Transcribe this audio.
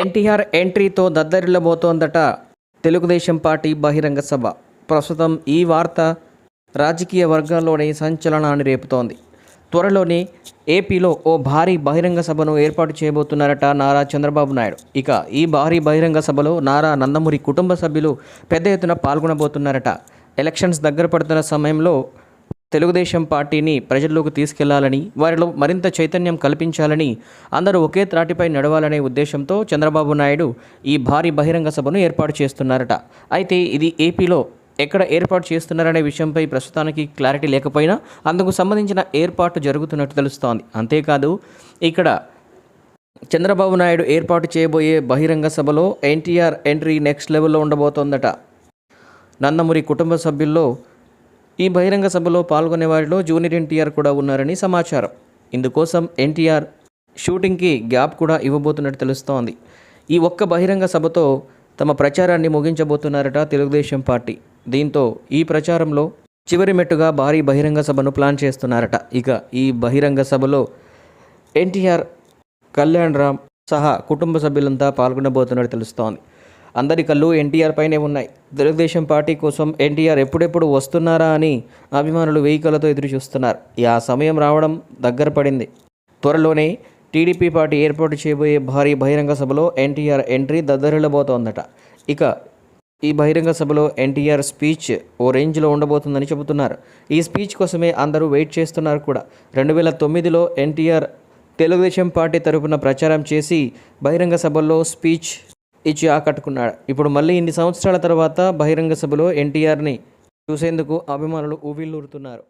ఎన్టీఆర్ ఎంట్రీతో దద్దరిల్లబోతోందట తెలుగుదేశం పార్టీ బహిరంగ సభ. ప్రస్తుతం ఈ వార్త రాజకీయ వర్గాల్లోనే సంచలనాన్ని రేపుతోంది. త్వరలోనే ఏపీలో ఓ భారీ బహిరంగ సభను ఏర్పాటు చేయబోతున్నారట నారా చంద్రబాబు నాయుడు. ఇక ఈ భారీ బహిరంగ సభలో నారా నందమూరి కుటుంబ సభ్యులు పెద్ద ఎత్తున పాల్గొనబోతున్నారట. ఎలక్షన్స్ దగ్గర పడుతున్న సమయంలో తెలుగుదేశం పార్టీని ప్రజల్లోకి తీసుకెళ్ళాలని వారిలో మరింత చైతన్యం కల్పించాలని అందరూ ఒకే త్రాటిపై నడవాలనే ఉద్దేశంతో చంద్రబాబు నాయుడు ఈ భారీ బహిరంగ సభను ఏర్పాటు చేస్తున్నారట. అయితే ఇది ఏపీలో ఎక్కడ ఏర్పాటు చేస్తున్నారనే విషయంపై ప్రస్తుతానికి క్లారిటీ లేకపోయినా అందుకు సంబంధించిన ఏర్పాటు జరుగుతున్నట్టు తెలుస్తోంది. అంతేకాదు ఇక్కడ చంద్రబాబు నాయుడు ఏర్పాటు చేయబోయే బహిరంగ సభలో ఎన్టీఆర్ ఎంట్రీ నెక్స్ట్ లెవెల్లో ఉండబోతోందట. నందమూరి కుటుంబ సభ్యుల్లో ఈ బహిరంగ సభలో పాల్గొనే వారిలో జూనియర్ ఎన్టీఆర్ కూడా ఉన్నారని సమాచారం. ఇందుకోసం ఎన్టీఆర్ షూటింగ్కి గ్యాప్ కూడా ఇవ్వబోతున్నట్టు తెలుస్తోంది. ఈ ఒక్క బహిరంగ సభతో తమ ప్రచారాన్ని ముగించబోతున్నారట తెలుగుదేశం పార్టీ. దీంతో ఈ ప్రచారంలో చివరి మెట్టుగా భారీ బహిరంగ సభను ప్లాన్ చేస్తున్నారట. ఇక ఈ బహిరంగ సభలో ఎన్టీఆర్ కళ్యాణ్ రామ్ సహా కుటుంబ సభ్యులంతా పాల్గొనబోతున్నట్టు తెలుస్తోంది. అందరి కళ్ళు ఎన్టీఆర్ పైనే ఉన్నాయి. తెలుగుదేశం పార్టీ కోసం ఎన్టీఆర్ ఎప్పుడెప్పుడు వస్తున్నారా అని అభిమానులు వెయ్యి కళ్ళతో ఎదురు చూస్తున్నారు ఆ సమయం రావడం దగ్గర పడింది. త్వరలోనే టీడీపీ పార్టీ ఏర్పాటు చేయబోయే భారీ బహిరంగ సభలో ఎన్టీఆర్ ఎంట్రీ దద్దరిల్లబోతోందట. ఇక ఈ బహిరంగ సభలో ఎన్టీఆర్ స్పీచ్ ఓ రేంజ్లో ఉండబోతుందని చెబుతున్నారు. ఈ స్పీచ్ కోసమే అందరూ వెయిట్ చేస్తున్నారు కూడా. రెండు వేల తొమ్మిదిలో ఎన్టీఆర్ తెలుగుదేశం పార్టీ తరపున ప్రచారం చేసి బహిరంగ సభల్లో స్పీచ్ ఇచ్చి ఆకట్టుకున్నాడు. ఇప్పుడు మళ్ళీ ఇన్ని సంవత్సరాల తర్వాత బహిరంగ సభలో ఎన్టీఆర్ని చూసేందుకు అభిమానులు ఊవిల్లూరుతున్నారు